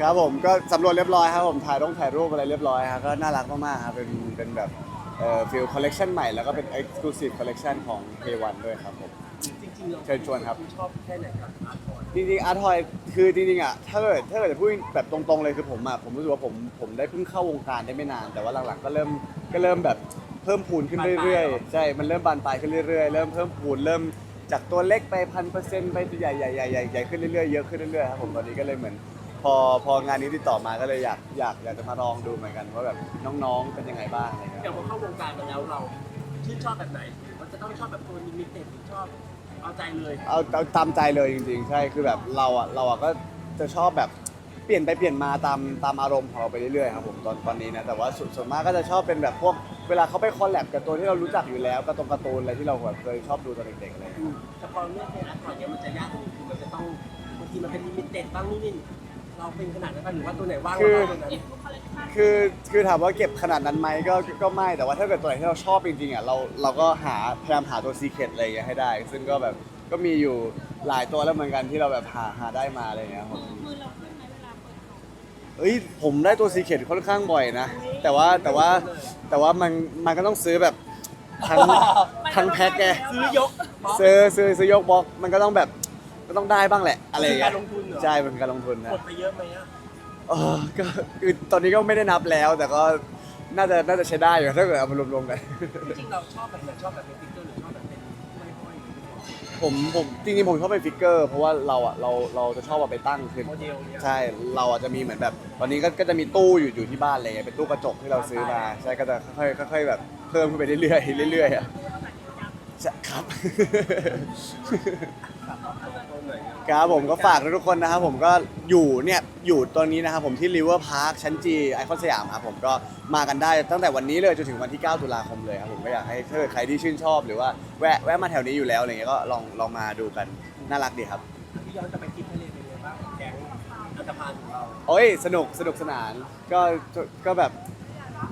ครับผมก็สำรวจเรียบร้อยครับผมถ่ายต้องถ่ายรูปอะไรเรียบร้อยครับก็น่ารักมากๆครับเป็นเป็นแบบเอ่อฟิลคอลเลกชันใหม่แล้วก็เป็น Exclusive Collection ของ K1 ด้วยครับผม จริงๆเราเชิญชวนครับณชอบแค่ไหนกับอาร์ตทอยจริงๆอาร์ทอยคือจริงๆอะถ้าเกิดถ้าเกิดจะพูดแบบตรงๆเลยคือผมอะผมรู้สึกว่าผมผมได้เพิ่งเข้าวงการได้ไม่นาน แต่ว่าหลังๆก็เริ่มก็เริ่มแบบเพิ่มพูนขึ้นเรื่อยๆใช่ มันเริ่มบานปลายขึ้นเรื่อยๆ เริ่มเพิ่มพูนเริ่มจากตัวเล็กไปพันเปอร์เซ็นต์ไปตัวใหญ่ใหญ่ใหญ่ใหญ่ใหญ่ขึ้นเรื่อยๆเยอะขึ้นเรื่อยๆครับผมตอนนี้ก็เลยเหมือน พอพองานนี้ติดต่อมาก็เลยอยากอยากอยากจะมาลองดูเหมือนกันว่าแบบน้องๆเป็นยังไงบ้างอะไรเงี้ยอย่างพอเข้าวงการมาแล้วเราชื่นชอบแบบไหนหรือว่าจะต้องชอบแบบตัวลิมิเต็ดหรือชอบเอาใจเลยเอาเอาตามใจเลยจริงๆ ใช่คือแบบเราอะเราอะก็จะชอบแบบเปลี่ยนไปเปลี่ยนมาตามตามอารมณ์ของเราไปเรื่อยๆครับผมตอนตอนนี้นะแต่ว่าส่วนส่วนมากก็จะชอบเป็นแบบพวกเวลาเขาไปคอลแลบกับตัวที่เรารู้จักอยู่แล้วการ์ตูนการ์ตูนอะไรที่เราแบบเคยชอบดูตอนเด็กๆอะไรเงี้ย แต่พอเลือกเป็นอาร์ตทอยเนี่ยมันจะยากตรงนี้คือมันจะต้องบางทีมันเป็นลิมิเต็ดบ้างนู่นนี่ เราเป็นขนาดนั้นปะหรือว่าตัวไหนว่างเราเอาตัวนั้นคือคือถามว่าเก็บขนาดนั้นไหมก็ก็ไม่แต่ว่าถ้าเกิดตัวไหนที่เราชอบจริงๆอะเราเราก็หาพยายามหาตัวซีเคร็ตอะไรอย่างเงี้ยให้ได้ ซึ่งก็แบบก็มีอยู่หลายตัวแล้วเหมือนกันที่เราแบบหาหาได้มาอะไรเงี้ยครับ มือเราขึ้นไหมเวลาเปิดของเอ้ยผมได้ตัวซีเคร็ตค่อนข้างบ่อยนะ แต่ว่าแต่ว่าแต่ว่ามันมันก็ต้องซื้อแบบทั้งทั้งแพ็คไงซื้อยกบล็อกซื้อซื้อซื้อยกบล็อกมันก็ต้องแบบก็ต้องได้บ้างแหละอะไรอย่างเงี้ยคือการลงทุนเหรอ ใช่เป็นการลงทุนนะหมดไปเยอะไหมอะเออก็คือตอนนี้ก็ไม่ได้นับแล้วแต่ก็น่าจะน่าจะใช้ได้อยู่ถ้าเกิดเอามารวมๆกัน จริงๆเราชอบแบบไหนชอบแบบเป็นติ๊กเกอร์หรือชอบแบบเป็นห้อยๆหรือเป็นผมผมจริงๆผมชอบเป็นฟิกเกอร์ เพราะว่าเราอะเราเราจะชอบเอาไปตั้งคือ โมเดลเนี่ย ใช่เราอะจะมีเหมือนแบบ ตอนนี้ก็ก็จะมีตู้อยู่อยู่ที่บ้านเลยเป็นตู้กระจกที่เราซื้อมา ใช่ก็จะค่อยๆค่อยๆแบบเพิ่มขึ้นไปเรื่อยๆเรื่อยๆอะ ใช่ครับตัวไหนอะครับผมก็ฝากทุกคนนะครับผมก็อยู่เนี่ยอยู่ตอนนี้นะครับผมที่ริเวอร์พาร์คชั้นจีไอคอนสยามครับผมก็มากันได้ตั้งแต่วันนี้เลยจนถึงวันที่ 9 ตุลาคมเลยครับผมก็อยากให้ถ้าเกิดใครที่ชื่นชอบหรือว่าแวะแวะมาแถวนี้อยู่แล้วอะไรเงี้ยก็ลองลองมาดูกันน่ารักดีครับ ที่ย้อนกลับไปทริปทะเลเป็นไงบ้างแก๊งอันตรพานของเราโอ้ยสนุกสนุกสนานก็ก็แบบ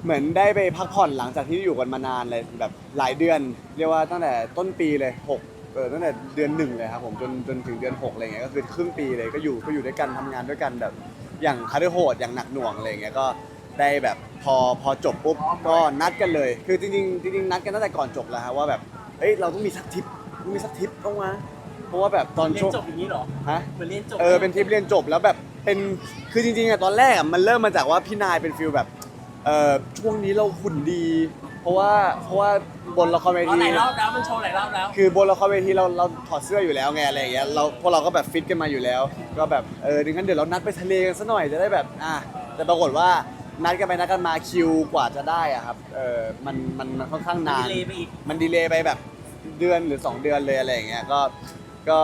เหมือนได้ไปพักผ่อนหลังจากที่อยู่กันมานานเลยแบบหลายเดือน เรียกว่าตั้งแต่ต้นปีเลยหกเออตั้งแต่เดือนหนึ่งเลยครับผมจนจนถึงเดือนหกอะไรเงี้ยก็คือครึ่งปีเลยก็อยู่ก็อยู่ด้วยกันทำงานด้วยกันแบบ อย่างคาร์ดโหดอย่างหนักหน่วงอะไรเงี้ยก็ได้แบบพอพอจบปุ๊บก็นัดกันเลย คือจริงๆจริงๆนัดกันตั้งแต่ก่อนจบแล้วฮะว่าแบบเอ้ยเราต้องมีสักทริปต้องมีสักทริปต้องมาเพราะว่าแบบตอนเรียช่วนงจบอย่างนี้เหรอฮะ เหมือนเรียนจบเออเป็นทริปเรียนจบแล้วแบบเป็นคือจริงๆอะตอนแรกอะมันเริ่มมาจากว่าพี่นายเป็นฟิลแบบ เออช่วงนี้เราหุ่นดี เพราะว่าเพราะว่าบนละครเวอ๋อที หลายรอบแล้วมันโชว์หลายรอบแล้ว คือบนละครเวทีเราเราถอดเสื้ออยู่แล้วไงอะไรอย่างเงี้ยเราพวกเราก็แบบฟิตกันมาอยู่แล้ว ก็แบบเออดังนั้นเดี๋ยวเรานัดไปทะเลกันซะหน่อยจะได้แบบอะแต่ปรากฏว่านัดกันไปนัดกันมาคิวกว่าจะได้อะครับเออมันมันมันค่อนข้างนาน ดีเลย์ไปอีก มันดีเลย์ไปแบบเดือนหรือ 2 เดือนเลยอะไรอย่างเงี้ยก็ก็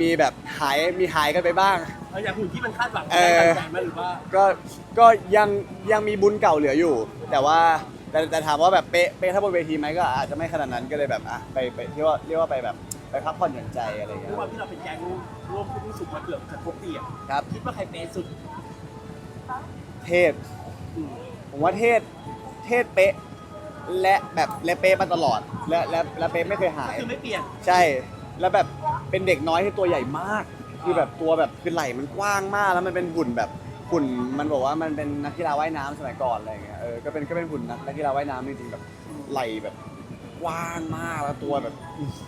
มีแบบหายมีหายกันไปบ้างเอาอย่างหุ่นที่มันคาดหวังเอได้อตั้งใจไหมหรือว่าก็ก็ยังยังมีบุญเก่าเหลืออยู่ แต่ว่าแต่แต่ถามว่าแบบเป๊ะเป๊ะถ้าบนเวทีไหมก็อาจจะไม่ขนาดนั้นก็เลยแบบอะไปไปเรียกว่าเรียกว่าไปแบบไปพักผ่อนหย่อนใจอะไรอย่างเงี้ด้วยยความที่เราเป็นแก๊งร่วมผู้สุขมาเกือบจะครบปีอะครับ คิดว่าใครเป๊ะสุดเทศ อืมผมว่าเทศเทศเป๊ะ และแบบและเป๊ะมาตลอดและและและเป๊ะไม่เคยหาย คือไม่เปลี่ยนใช่ แล้วแบบ เป็นเด็กน้อยที่ตัวใหญ่มาก คือแบบตัวแบบคือไหล่มันกว้างมาก แล้วมันเป็นหุ่นแบบหุ่นมันบอกว่ามันเป็นนักกีฬาว่ายน้ำสมัยก่อนอะไรอย่างเงี้ยเออก็เป็นก็เป็นหุ่นนักนักกีฬาว่ายน้ำจริงๆแบบไหล่แบบกว้างมากแล้วตัวแบบ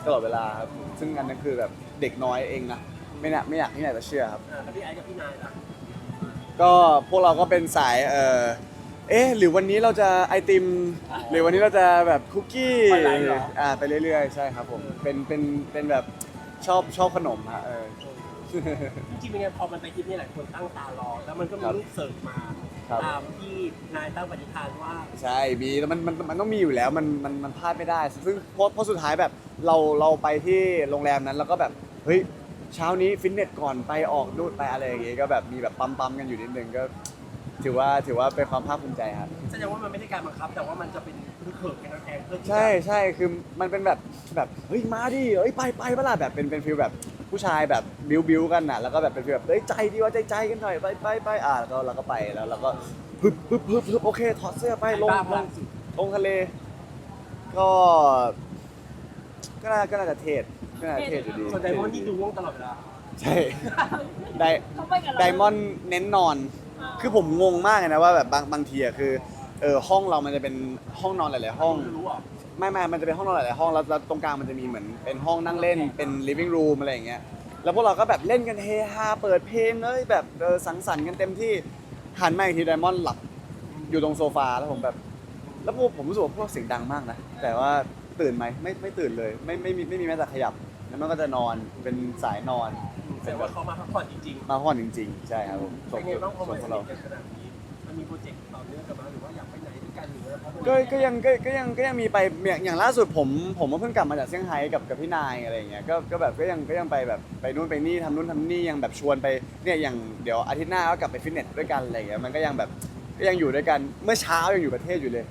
ตลอดเวลาครับซึ่งอันนั้นคือแบบเด็กน้อยเองนะไม่น่าไม่อยากที่ไหนจะเชื่อครับ อ่าแล้วพี่ไอ้กับพี่นายล่ะก็พวกเราก็เป็นสายเออเอ๊ะหรือวันนี้เราจะไอติม หรือวันนี้เราจะแบบคุกกี้ไปไหนเหรออ่าไปเรื่อยๆ ใช่ครับผม เป็นเป็นเป็นแบบ ชอบชอบขนมฮะเออ จริงๆเป็นไงพอมันไปทริปนี้หลายคนตั้งตารอ แล้วมันก็มีครับลูกเสิร์ฟมา ครับ ตามที่นายตั้งปฏิฐานว่าใช่มีแล้วมันมันมันต้องมีอยู่แล้วมันมันมันพลาดไม่ได้ ซึ่งเพราะเพราะสุดท้ายแบบเราเราไปที่โรงแรมนั้นแล้วก็แบบเฮ้ยเช้านี้ฟิตเนสก่อนไปออกดูดไปอะไรอย่างเงี้ยก็แบบมีแบบปั๊มปั๊มๆกันอยู่นิดนึงก็ ถือว่าถือว่าเป็นความภาคภูมิใจครับ แสดงว่ามันไม่ได้การบังคับ แต่ว่ามันจะเป็นคือเขินกันแทนเพื่อที่จะใช่ใช่คือมันเป็นแบบแบบเฮ้ยมาดิเฮ้ยไปไปเปะล่าแบบเป็นเป็นฟิลแบบผู้ชายแบบบิวบิวกันน่ะแล้วก็แบบเป็นฟิลแบบเฮ้ยใจดีว่าใจใจกันหน่อยไปไปไปอะแล้วก็เราก็ไปแล้วเราก็ฮึบฮึบฮึบฮึบโอเคถอดเสื้อไปลงบ้าลพลังงสุดลงทะเล ก็ก็น่าก็น่าจะเทศก็น่าจะเทศอยู่ดีส่วนใหญ่เพราะนี่ดูง่วงตลอดเวลาใช่ ไดเขาไปกับเราไดมอนด์เน้นนอนคือผมงงมากเลยนะว่าแบบบางบางทีอะคือเออห้องเรามันจะเป็นห้องนอนหลายๆห้อง รู้อะไม่ไม่มันจะเป็นห้องนอนหลายๆห้องแล้วแล้วตรงกลางมันจะมีเหมือนเป็นห้องนั่งเล่นเป็น living room อะไรอย่างเงี้ย แล้วพวกเราก็แบบเล่นกันเฮฮาเปิดเพลงเอ้ยแบบเออสังสรรค์กันเต็มที่หันมาอีกทีไดมอนด์หลับอยู่ตรงโซฟาแล้วผมแบบ แล้วพวกผมรู้สึกว่าพวกเสียงดังมากนะ แต่ว่าตื่นไหมไม่ไม่ตื่นเลย ไม่ไม่มีไม่มีแม้แต่ขยับแล้วมันก็จะนอนเป็นสายนอน แสดงว่าเขามาพักผ่อนจริงมาห้อนจริง ๆ ใช่ครับผมๆส่เป็งนไงบ้างพอส่มางพสวกนิเราทกันขนาดนี้มันมีโปรเจกต์ต่อเนื่องกันมาหรือว่าอยากไปไหนด้วยกันหรือว่าเพราะมันก็ก็ยังก็ก็ยังก็ยังมีไปอย่างอย่างล่าสุดผมผมก็เพิ่งกลับมาจากเซี่ยงไฮ้กับกับพี่นายอะไรอย่างเงี้ยก็ก็แบบก็ยังก็ยังไปแบบไปนู่นไปนี่ทำนู่นทำนี่ยังแบบชวนไปเนี่ยอย่างเดี๋ยวอาทิตย์หน้าก็กลับไปฟิตเนสด้วยกันอะไรอย่างเงี้ยมันก็ยังแบบก็ยังอยู่ด้วยกันเมื่อเช้ายังอยู่ประเทศอยู่เลย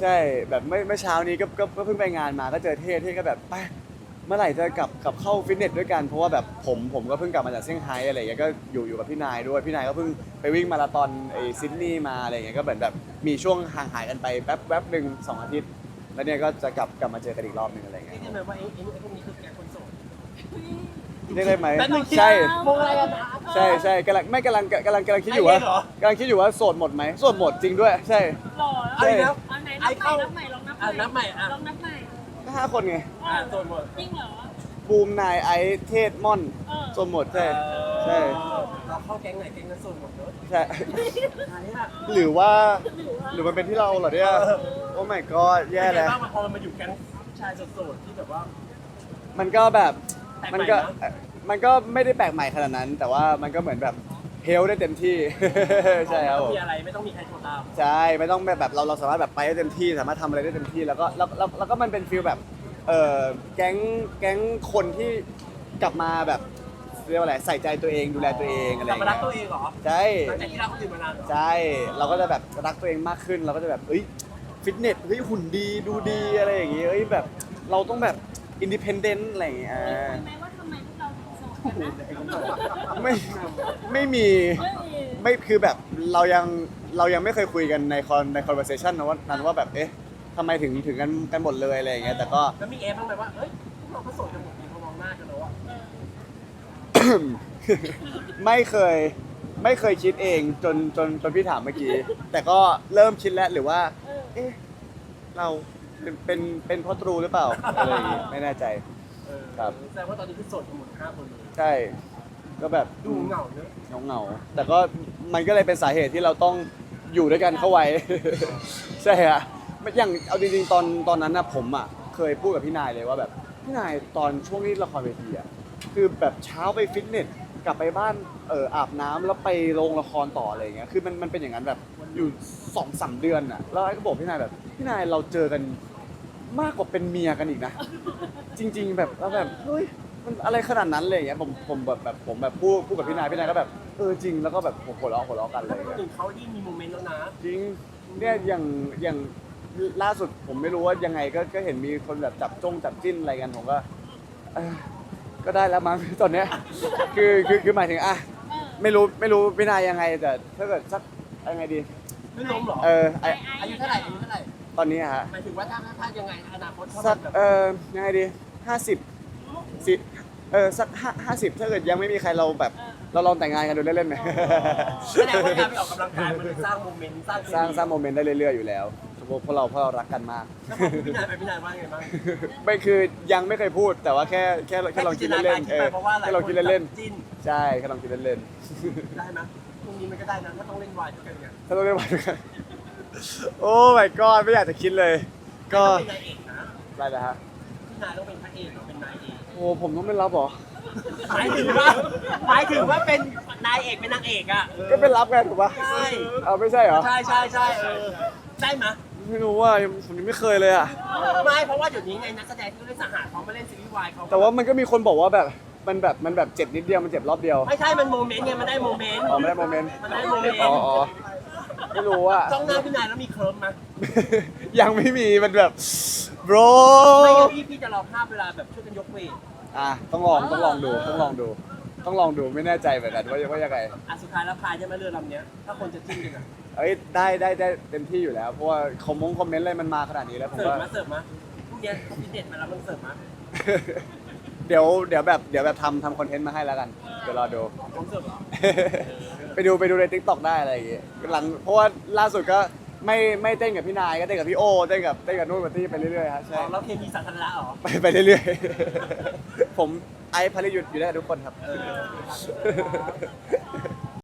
ใช่แบบเมื่อเมื่อเช้านี้ก็ก็ก็เพิ่งไปงานมาก็เจอเท่เท่ก็แบบไป เมื่อไหร่จะกลับกลับเข้าฟิตเนสด้วยกันเพราะว่าแบบผมผมก็เพิ่งกลับมาจากเซี่ยงไฮ้อะไรอย่างเงี้ยก็อยู่อยู่กับพี่นายด้วยพี่นายก็เพิ่งไปวิ่งมาราธอนไอซิดนีย์มาอะไรอย่างเงี้ยก็เหมือนแบบมีช่วงห่างหายกันไปแป๊บแป๊บหนึ่งสองอาทิตย์ แล้วเนี่ยก็จะกลับกลับมาเจอกันอีกรอบหนึงอะไรอย่างเงี้นี่ยใช่ไหมว่าเอ็งเอ็งไอ้พวกนี้คือแกคนโสด เรียกได้ไหมแป๊บนึงใช่มองอะไรกันนะ ใช่ใช่กำลังไม่กำลังกำลังกำลังคิดอยู่ว่าไอ้เหี้ยเหรอ กำลังคิดอยู่ว่าโสดหมดไหมโสดหมดจริงด้วย ใช่ หล่อเอาอีกแล้วเอาไหนไอ้นับใหม่เข้านับใหม่ลองนับอะนับใหม่อะ ลองนับใหม่ ก็ห้าคนไงอ่าโสดหมด จริงเหรอ บูมนายไอซ์เทศม่อนเออโสดหมดใช่ใช่เราเข้าแก๊งไหนแก๊งนั้นโสดหมดเนอะใช่อันนี้อะหรือว่าหรือว่าหรือมันเป็นที่เราเหรอเนี่ยโอ้ my god แย่เป็นไงแล้วบ้างพอมันมาอยู่แก๊งผู้ชายโสดๆที่แบบว่า มันก็แบบแปลกใหม่มันก็นะเอ่อมันก็ไม่ได้แปลกใหม่ขนาดนั้น แต่ว่ามันก็เหมือนแบบ เฮลได้เต็มที่ ใช่ครับผไม่มมีอะไรไม่ต้องมีใครโทรตาม ใช่ไม่ต้องแบบแบบเราเราสามารถแบบไปได้เต็มที่สามารถทำอะไรได้เต็มที่แล้วก็แล้วแล้วแล้วก็มันเป็นฟีลแบบเออแก๊งแก๊งคนที่กลับมาแบบเรียกว่าอะไรใส่ใจตัวเองดูแลตัวเองอะไรอกลัย่าบงมารัเงี้กยตัวเองเหรอใช่หลังจากที่รักคนอื่นมานานเหรอใช่เราก็จะแบบรักตัวเองมากขึ้นเราก็จะแบบเอ้ยฟิตเนสเฮ้ยหุ่นดีดูดีอะไรอย่างงี้เอ้ยแบบเราต้องแบบอินดิเพนเดนต์อะไรอย่างเงี้ยคุอ่ายไหมว่า ไม่ไม่มีไม่มีไม่คือแบบเรายังเรายังไม่เคยคุยกันในคอนใน conversation นะว่านั้นว่าแบบเอ๊ะทำไมถึงถึงกันกันหมดเลยอะไรอย่างเงี้ยแต่ก็ แล้วมีเอฟบ้างไหมว่า เอ้ยพวกเราก็โสดกันหมดดีพอมองหน้ากันแล้วอะไม่เคยไม่เคยคิดเองจนจนจนพี่ถามเมื่อกี้ แต่ก็เริ่มคิดแล้วหรือว่า เออเอ๊ะเราเป็นเป็นเป็นเพ่อตรูหรือเปล่าอะไรอย่างงี้ไม่แน่ใจเออ ครับ แสดงว่าตอนนี้คือโสดกันหมดห้าคนเลยใช่ ก็แบบดูเหงาเนอะเงาเงาๆแต่ก็มันก็เลยเป็นสาเหตุที่เราต้องอยู่ด้วยกันเข้าไว้ ใช่ฮะไม่อย่างเอาจริงๆตอนตอนนั้นนะผมอะเคยพูดกับพี่นายเลยว่าแบบพี่นายตอนช่วงที่ละครเวทีอะคือแบบเช้าไปฟิตเนสกลับไปบ้านเอออาบน้ำแล้วไปโรงละครต่ออะไรอย่างเงี้ยคือมันมันเป็นอย่างนั้นแบบอยู่สองสามเดือนอะแล้วไอ้ก็บอกพี่นายแบบพี่นายเราเจอกัน มากกว่าเป็นเมียกันอีกนะ จริง ๆ แบบแล้วแบบเฮ้ยมันอะไรขนาดนั้นเลยอย่างเงี้ยผมผมแบบแบบผมแบบพูดพูดกับพี่นายพี่นายก็แบบเออจริงแล้วก็แบบหัวเราะหัวเราะกันเลถ้ายพูดถึงเขาที่มีโมเมนต์แล้วนะ จริงเนี่ยอย่างอย่างล่าสุดผมไม่รู้ว่ายังไงก็ก็เห็นมีคนแบบจับจ้องจับจิ้นอะไรกันผมก็เออก็ได้แล้วมั้ง ตอนเนี้ยคือคือคือหมายถึงอะเออไม่รู้ไม่รู้พี่นายยังไงแต่ถ้าเกิดสักยังไงดี ไม่ล้มเหรอเออไออายุเท่าไหร่อายุเท่าไหร่ ตอนนี้อะฮะหมายถึงว่าถ้าถ้ายังไงอนาคตเขาสักทำแบบเออยังไงดีห้าสิบสิเออสักห้าห้าสิบถ้าเกิดยังไม่มีใครเราแบบ เราลองแต่งงานกันดูเล่นๆไหมแสดงว่าการไปออกกำลังกายมันสร้างโมเมนต์สร้างเคมีสร้างสร้างโมเมนต์ได้เรื่อยๆอยู่แล้วเพราะเราเพราะเรารักกันมาก แล้วพอพี่นายไปพี่นายว่าไงบ้างไม่คือยังไม่เคยพูดแต่ว่าแค่แค่แค่ลองคิดเล่นๆเออเพราะว่าหลายแค่ลองคิดเล่นจิ้นๆใช่แค่ลองคิดเล่นได้ไหมพรุ่งนี้มันก็ได้นะถ้าต้องเล่นวายด้วยกันเนี่ยๆถ้าต้องเล่นวันกัน โอ้ my god ไม่อยากจะคิดเลย ก็ต้องเป็นนายเอกนะอะไรนะฮะพี่นายต้องเป็นพระเอกหรือเป็นนายเอกโอ้ผมต้องไม่รับเหรอ หมายถึงว่าหมายถึงว่าเป็นนายเอกเป็นนางเอกอะก็เป็นรับไงถูกปะใช่ เอาไม่ใช่เหรอ ใช่ใช่ใช่เออได้ไหมไม่รู้ว่าผมยังไม่เคยเลยอะไม่เพราะว่าเดี๋ยวนี้ไงนักแสดงที่เล่นสหารเขามาเล่นซีรีส์วายเขาแต่ว่ามันก็มีคนบอกว่าแบบ มันแบบ มันแบบเจ็บนิดเดียว มันเจ็บรอบเดียว ไม่ใช่มันโมเมนต์ไงมันได้โมเมนต์อ๋อไม่ได้โมเมนต์ มันได้โมเมนต์อ๋ออ๋อ ไม่รู้อะ จ้องหน้าพี่นายแล้วมีเคิร์มไหมยังไม่มีมันแบบ bro ไม่งั้นพี่พี่จะรอภาพเวลาแบบช่วยกันยกเวทอะต้องลองต้องลองดูต้องลองดู ต้องลองดูไม่แน่ใจเหมือนกันว่าว่ายังไงอะสุดท้ายแล้วพายจะมาเรือลำเนี้ย ถ้าคนจะจิ้นกันอะเอ้ยได้ได้ได้เต็มที่อยู่แล้ว เพราะว่าคอมมงคอมเมนต์อะไรมันมาขนาดนี้แล้วผมเสิร์ฟว่า มาเสิร์ฟมาพรุ่งนี้เขาพิเศษมาแล้วมันเสิร์ฟมาเดี๋ยวเดี๋ยวแบบเดี๋ยวแบบทำทำคอนเทนต์มาให้แล้วกันเอดี๋ยวรอดู พร้อมเสิร์ฟเหรอ ไปดูไปดูในทิกตอกได้อะไรอย่างเงี้ยหลังเพราะว่าล่าสุดก็ไม่ไม่เต้นกับพี่นายก็เต้นกับพี่โอเต้นกับเต้นกับนู่นกับที่ไปเรื่อยๆครับใช่เราเคมีสาธารณะเหรอไปไปเรื่อยๆ ผมไอซ์พลิยุทธ์อยู่ได้กับทุกคนครับ เออ